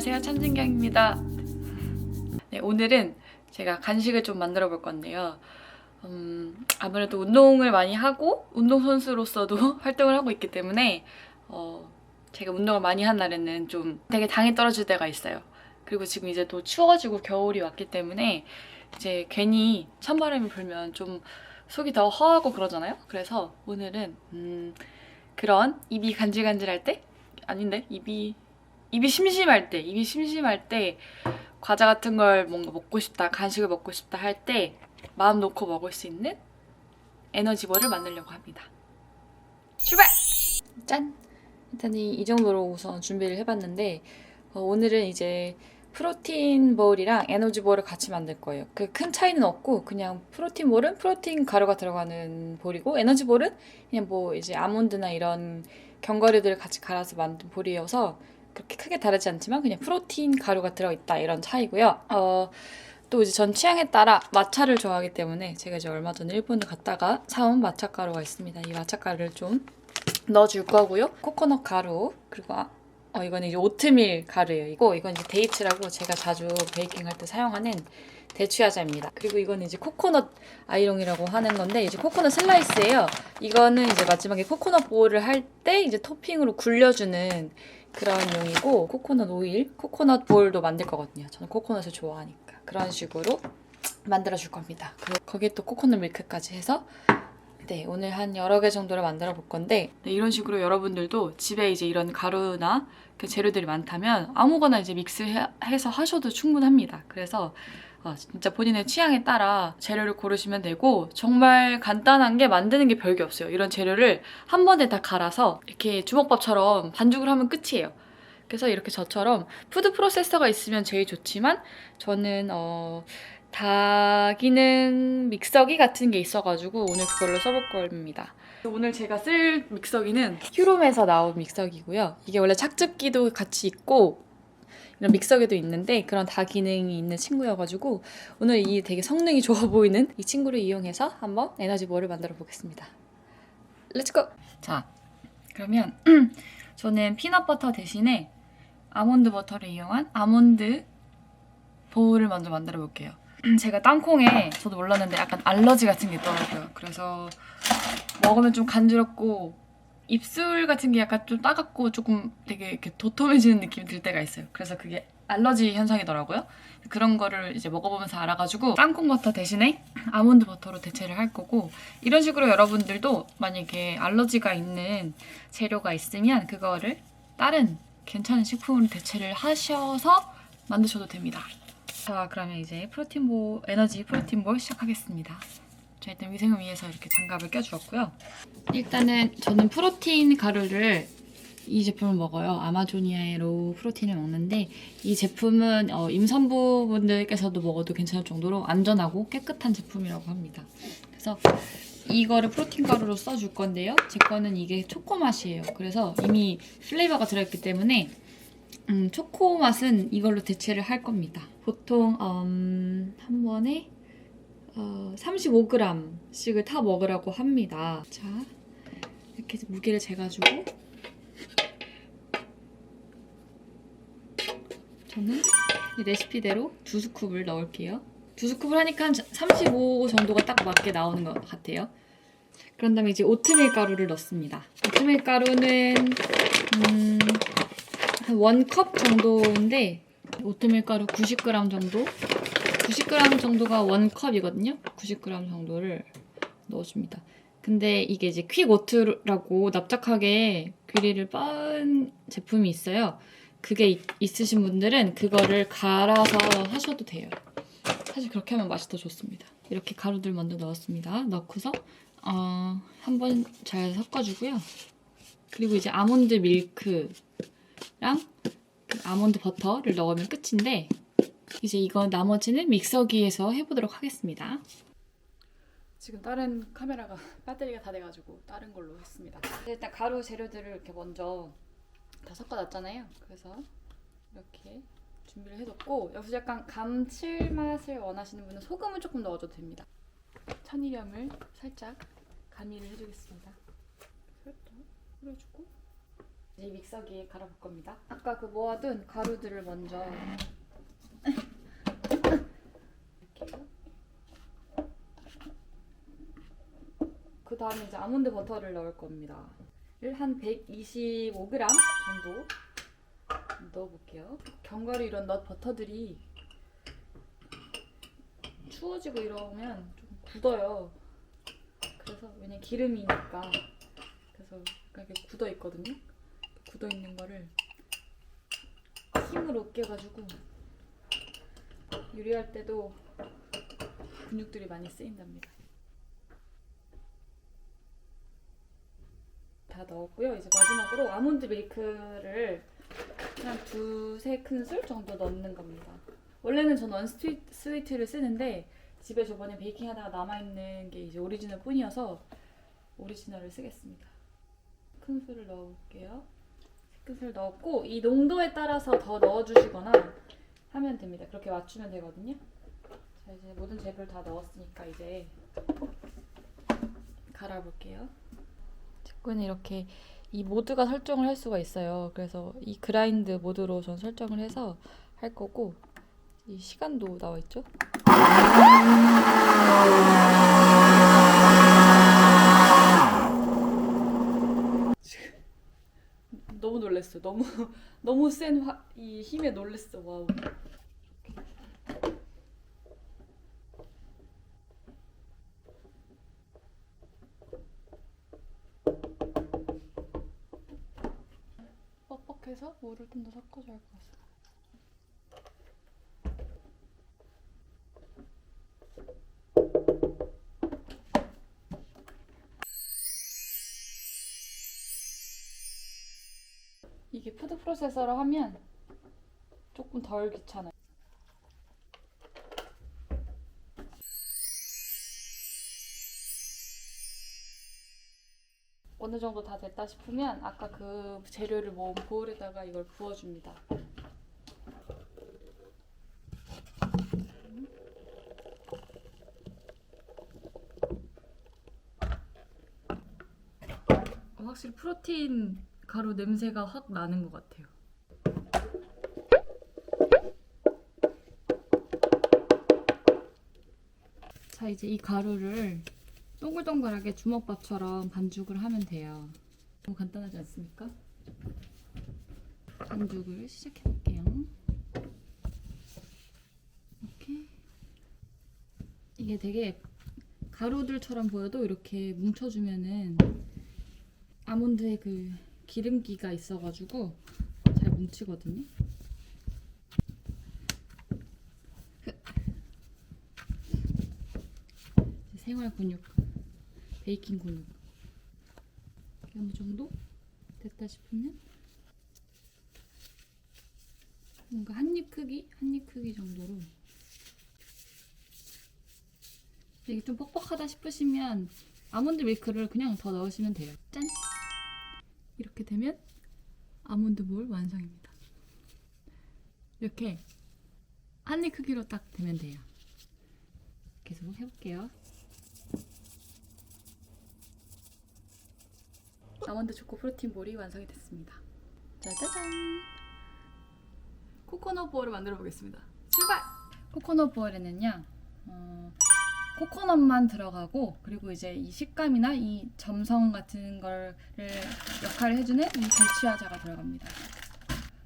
안녕하세요 천진경입니다. 네, 오늘은 제가 간식을 좀 만들어 볼 건데요. 음, 아무래도 운동을 많이 하고 운동선수로서도 활동을 하고 있기 때문에 어, 제가 운동을 많이 한 날에는 좀 되게 당이 떨어질 때가 있어요. 그리고 지금 이제 또 추워지고 겨울이 왔기 때문에 이제 괜히 찬바람이 불면 좀 속이 더 허하고 그러잖아요. 그래서 오늘은 음, 그런 입이 간질간질할 때 아닌데 입이 입이 심심할 때 입이 심심할 때 과자 같은 걸 뭔가 먹고 싶다 간식을 먹고 싶다 할 때 마음 놓고 먹을 수 있는 에너지볼을 만들려고 합니다. 출발! 짠! 일단 이, 이 정도로 우선 준비를 해봤는데 어, 오늘은 이제 프로틴 볼이랑 에너지 볼을 같이 만들 거예요. 그 큰 차이는 없고 그냥 프로틴 볼은 프로틴 가루가 들어가는 볼이고 에너지 볼은 그냥 뭐 이제 아몬드나 이런 견과류들을 같이 갈아서 만든 볼이어서 그렇게 크게 다르지 않지만 그냥 프로틴 가루가 들어있다 이런 차이고요. 어, 또 이제 전 취향에 따라 마차를 좋아하기 때문에 제가 이제 얼마 전에 일본을 갔다가 사온 마차 가루가 있습니다. 이 마차 가루를 좀 넣어줄 거고요. 코코넛 가루 그리고 아, 어, 이거는 이제 오트밀 가루예요. 이거 이건 이제 데이츠라고 제가 자주 베이킹 할 때 사용하는 대추야자입니다. 그리고 이거는 이제 코코넛 아이롱이라고 하는 건데 이제 코코넛 슬라이스예요. 이거는 이제 마지막에 코코넛 볼을 할때 이제 토핑으로 굴려주는 그런 용이고 코코넛 오일, 코코넛 볼도 만들 거거든요. 저는 코코넛을 좋아하니까 그런 식으로 만들어 줄 겁니다. 그리고 거기에 또 코코넛 밀크까지 해서 네, 오늘 한 여러 개 정도를 만들어 볼 건데 네, 이런 식으로 여러분들도 집에 이제 이런 가루나 그 재료들이 많다면 아무거나 이제 믹스해서 하셔도 충분합니다. 그래서 어, 진짜 본인의 취향에 따라 재료를 고르시면 되고 정말 간단한 게 만드는 게 별게 없어요. 이런 재료를 한 번에 다 갈아서 이렇게 주먹밥처럼 반죽을 하면 끝이에요. 그래서 이렇게 저처럼 푸드 프로세서가 있으면 제일 좋지만 저는 어, 다기능 믹서기 같은 게 있어가지고 오늘 그걸로 써볼 겁니다. 오늘 제가 쓸 믹서기는 휴롬에서 나온 믹서기고요. 이게 원래 착즙기도 같이 있고 이런 믹서기도 있는데 그런 다 기능이 있는 친구여가지고 오늘 이 되게 성능이 좋아 보이는 이 친구를 이용해서 한번 에너지볼을 만들어 보겠습니다. 렛츠고! 자, 그러면 저는 피넛버터 대신에 아몬드 버터를 이용한 아몬드 보울을 먼저 만들어 볼게요. 제가 땅콩에 저도 몰랐는데 약간 알러지 같은 게 있더라고요. 그래서 먹으면 좀 간지럽고 입술 같은 게 약간 좀 따갑고 조금 되게 이렇게 도톰해지는 느낌이 들 때가 있어요. 그래서 그게 알러지 현상이더라고요. 그런 거를 이제 먹어보면서 알아가지고 땅콩 버터 대신에 아몬드 버터로 대체를 할 거고 이런 식으로 여러분들도 만약에 알러지가 있는 재료가 있으면 그거를 다른 괜찮은 식품으로 대체를 하셔서 만드셔도 됩니다. 자 그러면 이제 프로틴볼 에너지 프로틴볼 시작하겠습니다. 자 일단 위생을 위해서 이렇게 장갑을 껴주었고요. 일단은 저는 프로틴 가루를 이 제품을 먹어요. 아마조니아의 로우 프로틴을 먹는데 이 제품은 어, 임산부분들께서도 먹어도 괜찮을 정도로 안전하고 깨끗한 제품이라고 합니다. 그래서 이거를 프로틴 가루로 써줄 건데요. 제 거는 이게 초코 맛이에요. 그래서 이미 플레이버가 들어있기 때문에 음, 초코 맛은 이걸로 대체를 할 겁니다. 보통 음, 한 번에 어, 35g씩을 타 먹으라고 합니다. 자, 이렇게 무게를 재가지고 저는 이 레시피대로 두 스쿱을 넣을게요. 두 스쿱을 하니까 한 35 정도가 딱 맞게 나오는 것 같아요. 그런 다음에 이제 오트밀 가루를 넣습니다. 오트밀 가루는 음, 한 원컵 정도인데 오트밀 가루 90g 정도 90g 정도가 원컵이거든요. 90g 정도를 넣어줍니다. 근데 이게 이제 퀵오트라고 납작하게 귀리를 빻은 제품이 있어요. 그게 있, 있으신 분들은 그거를 갈아서 하셔도 돼요. 사실 그렇게 하면 맛이 더 좋습니다. 이렇게 가루들 먼저 넣었습니다. 넣고서 어, 한번 잘 섞어주고요. 그리고 이제 아몬드 밀크랑 그 아몬드 버터를 넣으면 끝인데 이제 이건 나머지는 믹서기에서 해보도록 하겠습니다. 지금 다른 카메라가 배터리가 다 돼가지고 다른 걸로 했습니다. 일단 가루 재료들을 이렇게 먼저 다 섞어놨잖아요. 그래서 이렇게 준비를 해뒀고 여기서 약간 감칠맛을 원하시는 분은 소금을 조금 넣어줘도 됩니다. 천일염을 살짝 가미를 해주겠습니다. 살짝 뿌려주고 이제 믹서기에 갈아볼 겁니다. 아까 그 모아둔 가루들을 먼저. 그 다음에 이제 아몬드 버터를 넣을 겁니다. 한 125g 정도 넣어볼게요. 견과류 이런 넛 버터들이 추워지고 이러면 좀 굳어요. 그래서 왜냐 면 기름이니까 그래서 이렇게 굳어 있거든요. 굳어 있는 거를 힘을 얻겨가지고 요리할 때도 근육들이 많이 쓰인답니다. 다 넣었고요. 이제 마지막으로 아몬드 밀크를 한 두세 큰술 정도 넣는 겁니다. 원래는 저는 원스위트 스위트를 쓰는데 집에 저번에 베이킹 하다가 남아있는 게 이제 오리지널 뿐이어서 오리지널을 쓰겠습니다. 큰 술을 넣어볼게요. 큰술 넣었고 이 농도에 따라서 더 넣어주시거나 하면 됩니다. 그렇게 맞추면 되거든요. 자 이제 모든 재료를 다 넣었으니까 이제 갈아볼게요. 직구는 이렇게 이 모드가 설정을 할 수가 있어요. 그래서 이 그라인드 모드로 전 설정을 해서 할 거고 이 시간도 나와 있죠. 너무 놀랐어. 너무 너무 센이 힘에 놀랐어. 와우. 뻑뻑해서 물을 좀 더 섞어줘야 할 것 같아. 이게 푸드 프로세서로 하면 조금 덜 귀찮아요. 어느 정도 다 됐다 싶으면 아까 그 재료를 모은 보울에다가 이걸 부어줍니다. 확실히 프로테인 가루 냄새가 확 나는 것 같아요. 자 이제 이 가루를 동글동글하게 주먹밥처럼 반죽을 하면 돼요. 너무 간단하지 않습니까? 반죽을 시작해 볼게요. 이렇게 이게 되게 가루들처럼 보여도 이렇게 뭉쳐주면은 아몬드에 그 기름기가 있어가지고 잘 뭉치거든요. 생활 근육, 베이킹 이렇게 어느 정도 됐다 싶으면 뭔가 한 입 크기, 한 입 크기 정도로 이게 좀 뻑뻑하다 싶으시면 아몬드 밀크를 그냥 더 넣으시면 돼요. 짠! 이렇게 되면 아몬드 볼 완성입니다. 이렇게 한 입 크기로 딱 되면 돼요. 계속 해볼게요. 아몬드 초코 프로틴 볼이 완성이 됐습니다. 짜자잔! 코코넛 볼을 만들어 보겠습니다. 출발! 코코넛 볼에는요, 어, 코코넛만 들어가고 그리고 이제 이 식감이나 이 점성 같은 거를 역할을 해주는 이 대추야자가 들어갑니다.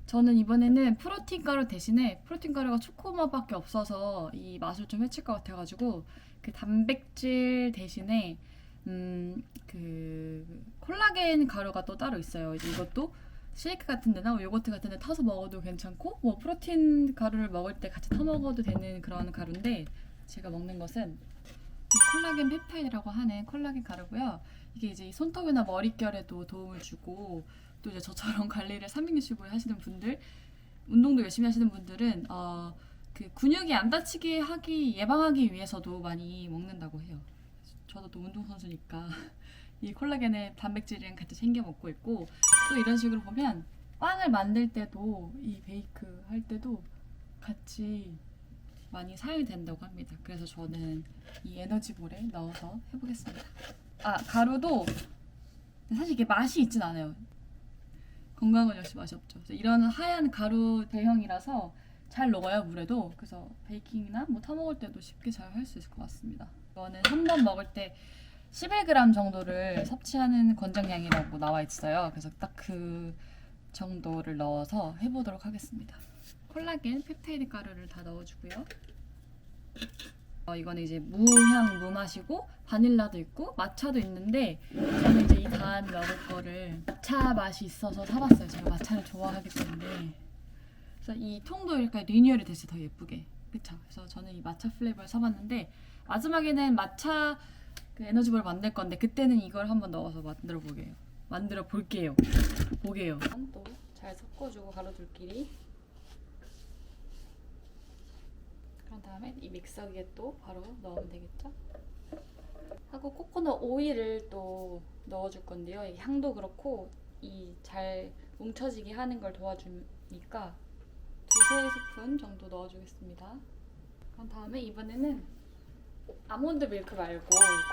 저는 이번에는 프로틴 가루 대신에 프로틴 가루가 초코맛밖에 없어서 이 맛을 좀 해칠 것 같아가지고 그 단백질 대신에 음 그 콜라겐 가루가 또 따로 있어요. 이것도 쉐이크 같은 데나 요거트 같은 데 타서 먹어도 괜찮고 뭐 프로틴 가루를 먹을 때 같이 타 먹어도 되는 그런 가루인데 제가 먹는 것은 이 콜라겐 펩타이드라고 하는 콜라겐 가루고요. 이게 이제 이 손톱이나 머릿결에도 도움을 주고 또 이제 저처럼 관리를 365일 하시는 분들, 운동도 열심히 하시는 분들은 어, 그 근육이 안 다치게 하기 예방하기 위해서도 많이 먹는다고 해요. 저도 또 운동 선수니까 이 콜라겐의 단백질이랑 같이 챙겨 먹고 있고 또 이런 식으로 보면 빵을 만들 때도 이 베이크 할 때도 같이 많이 사용이 된다고 합니다. 그래서 저는 이 에너지볼에 넣어서 해보겠습니다. 아 가루도 사실 이게 맛이 있진 않아요. 건강은 역시 맛이 없죠. 이런 하얀 가루 대형이라서 잘 녹아요 물에도. 그래서 베이킹이나 뭐 타 먹을 때도 쉽게 잘 할 수 있을 것 같습니다. 이거는 한번 먹을 때 11g 정도를 섭취하는 권장량이라고 나와 있어요. 그래서 딱 그 정도를 넣어서 해보도록 하겠습니다. 콜라겐, 펩타이드 가루를 다 넣어주고요. 어, 이거는 이제 무향 무맛이고 바닐라도 있고 마차도 있는데 저는 이제 이 다음 먹을 거를 마차 맛이 있어서 사봤어요. 제가 마차를 좋아하기 때문에 그래서 이 통도 이렇게 리뉴얼이 됐어요. 더 예쁘게 그쵸? 그래서 저는 이 마차 플레이버를 사봤는데 마지막에는 마차 그 에너지볼 만들 건데 그때는 이걸 한번 넣어서 만들어 보게요. 만들어 볼게요. 보게요. 또 잘 섞어주고 가로줄끼리 그런 다음에 이 믹서기에 또 바로 넣으면 되겠죠? 하고 코코넛 오일을 또 넣어줄 건데요. 이 향도 그렇고 이 잘 뭉쳐지게 하는 걸 도와주니까 두세 스푼 정도 넣어주겠습니다. 그런 다음에 이번에는 아몬드 밀크 말고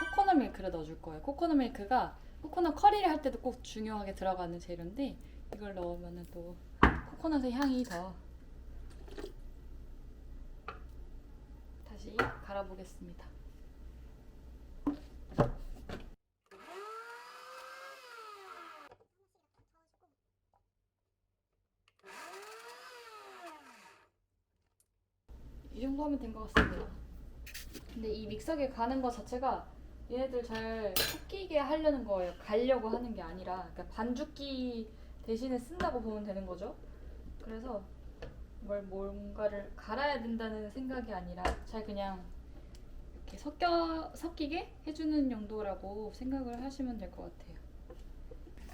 코코넛 밀크를 넣어줄 거예요. 코코넛 밀크가 코코넛 커리를 할 때도 꼭 중요하게 들어가는 재료인데 이걸 넣으면 또 코코넛의 향이 더 다시 갈아보겠습니다. 이 정도 하면 된 것 같습니다. 근데 이 믹서기에 가는 것 자체가 얘네들 잘 섞이게 하려는 거예요. 갈려고 하는 게 아니라 그러니까 반죽기 대신에 쓴다고 보면 되는 거죠. 그래서 뭘 뭔가를 갈아야 된다는 생각이 아니라 잘 그냥 이렇게 섞여 섞이게 해주는 용도라고 생각을 하시면 될 것 같아요.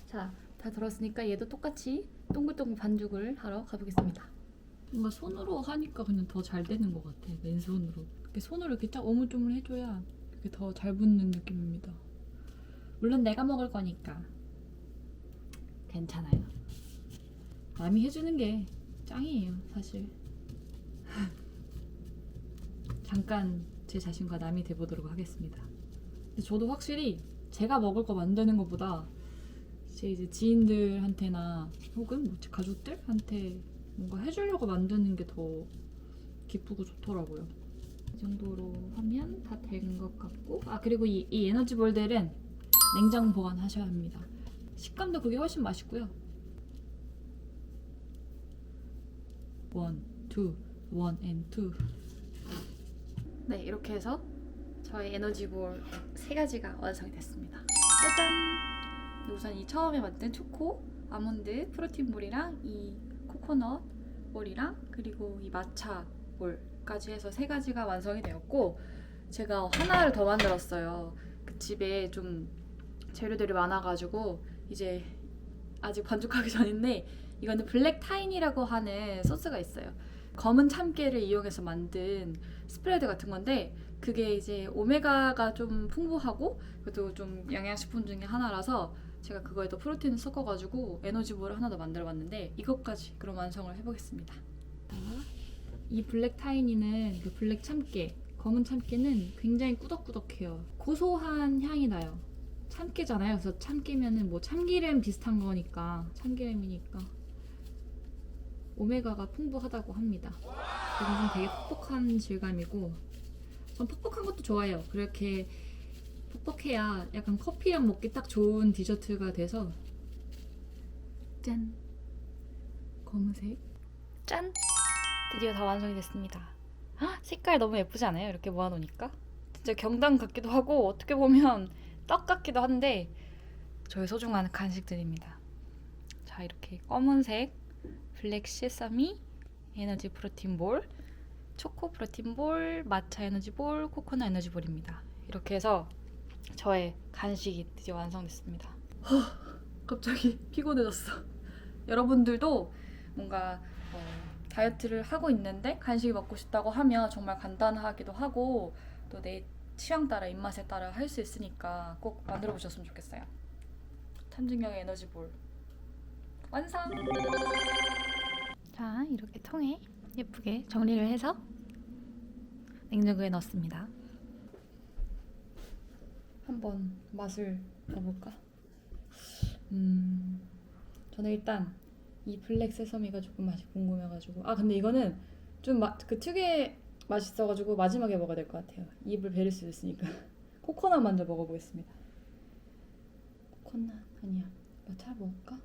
자, 다 들었으니까 얘도 똑같이 동글동글 반죽을 하러 가보겠습니다. 뭔가 손으로 하니까 그냥 더 잘 되는 것 같아. 맨손으로. 이렇게 손으로 이렇게 쫙 오물조물 해줘야 이렇게 더 잘 붙는 느낌입니다. 물론 내가 먹을 거니까 괜찮아요. 남이 해주는 게 짱이에요, 사실. 잠깐 제 자신과 남이 돼보도록 하겠습니다. 저도 확실히 제가 먹을 거 만드는 것보다 제 이제 지인들한테나 혹은 뭐 가족들한테 뭔가 해주려고 만드는 게 더 기쁘고 좋더라고요. 이 정도로 하면 다 된 것 같고 아 그리고 이, 이 에너지 볼들은 냉장 보관하셔야 합니다. 식감도 그게 훨씬 맛있고요. 원, 투, 원 앤 투. 네 이렇게 해서 저의 에너지볼 세 가지가 완성이 됐습니다. 짜잔! 우선 이 처음에 만든 초코, 아몬드, 프로틴 볼이랑 이 코코넛 볼이랑 그리고 이 마차 볼까지 해서 세 가지가 완성이 되었고 제가 하나를 더 만들었어요. 그 집에 좀 재료들이 많아가지고 이제 아직 반죽하기 전인데 이거는 블랙 타인이라고 하는 소스가 있어요. 검은 참깨를 이용해서 만든 스프레드 같은 건데 그게 이제 오메가가 좀 풍부하고 그래도 좀 영양식품 중에 하나라서 제가 그거에도 프로틴을 섞어가지고 에너지볼을 하나 더 만들어봤는데 이것까지 그럼 완성을 해보겠습니다. 이 블랙 타이니는 그 블랙 참깨, 검은 참깨는 굉장히 꾸덕꾸덕해요. 고소한 향이 나요. 참깨잖아요. 그래서 참깨면은 뭐 참기름 비슷한 거니까 참기름이니까 오메가가 풍부하다고 합니다. 좀 되게 퍽퍽한 질감이고 전 퍽퍽한 것도 좋아해요. 그렇게 퍽퍽해야 약간 커피랑 먹기 딱 좋은 디저트가 돼서 짠 검은색 짠 드디어 다 완성이 됐습니다. 헉, 색깔 너무 예쁘지 않아요? 이렇게 모아놓으니까 진짜 경단 같기도 하고 어떻게 보면 떡 같기도 한데 저의 소중한 간식들입니다. 자 이렇게 검은색 블랙 세사미 에너지 프로틴 볼 초코 프로틴 볼 마차 에너지 볼 코코넛 에너지 볼입니다. 이렇게 해서 저의 간식이 드디어 완성됐습니다. 갑자기 피곤해졌어. 여러분들도 뭔가 어, 다이어트를 하고 있는데 간식이 먹고 싶다고 하면 정말 간단하기도 하고 또 내 취향 따라 입맛에 따라 할 수 있으니까 꼭 만들어 보셨으면 좋겠어요. 탐진경의 에너지볼 완성! 자 이렇게 통에 예쁘게 정리를 해서 냉장고에 넣습니다. 한번 맛을 봐볼까? 음, 저는 일단 이 블랙 세서미가 조금 맛이 궁금해가지고 아 근데 이거는 좀 그 특유의 맛이 있어가지고 마지막에 먹어야 될 것 같아요. 입을 베릴 수 있으니까 코코넛 먼저 먹어보겠습니다. 코코넛 아니야. 마차 먹을까?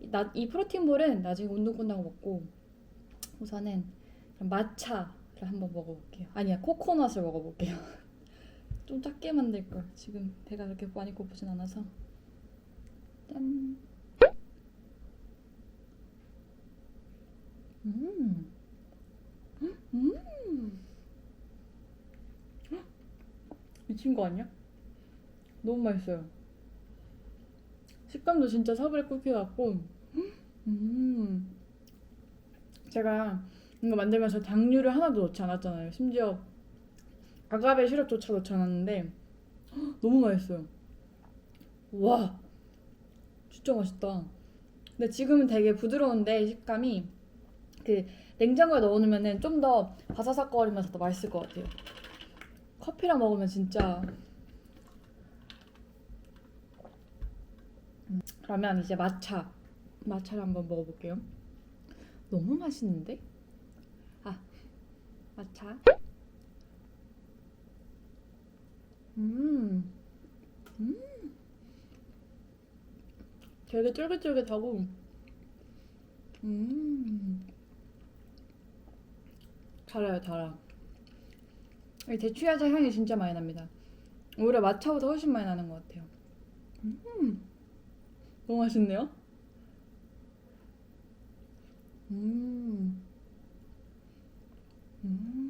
이, 나, 이 프로틴볼은 나중에 운동 끝나고 먹고 우선은 마차를 한번 먹어볼게요. 아니야 코코넛을 먹어볼게요. 좀 작게 만들 걸. 지금 배가 그렇게 많이 고프진 않아서. 짠. 음. 음. 미친 거 아니야? 너무 맛있어요. 식감도 진짜 사브레 쿠키 같고. 음. 제가 이거 만들면서 당류를 하나도 넣지 않았잖아요. 심지어 아가베 시럽조차 넣지 않았는데 너무 맛있어요. 와, 진짜 맛있다. 근데 지금은 되게 부드러운데 식감이 그 냉장고에 넣어놓으면은 좀 더 바사삭거리면서 더 맛있을 것 같아요. 커피랑 먹으면 진짜. 음, 그러면 이제 마차, 마차를 한번 먹어볼게요. 너무 맛있는데? 아, 마차. 음, 음, 되게 쫄깃쫄깃하고, 음, 달아요, 달아. 이 대추야자 향이 진짜 많이 납니다. 오히려 마차보다 훨씬 많이 나는 것 같아요. 음, 너무 맛있네요. 음, 음.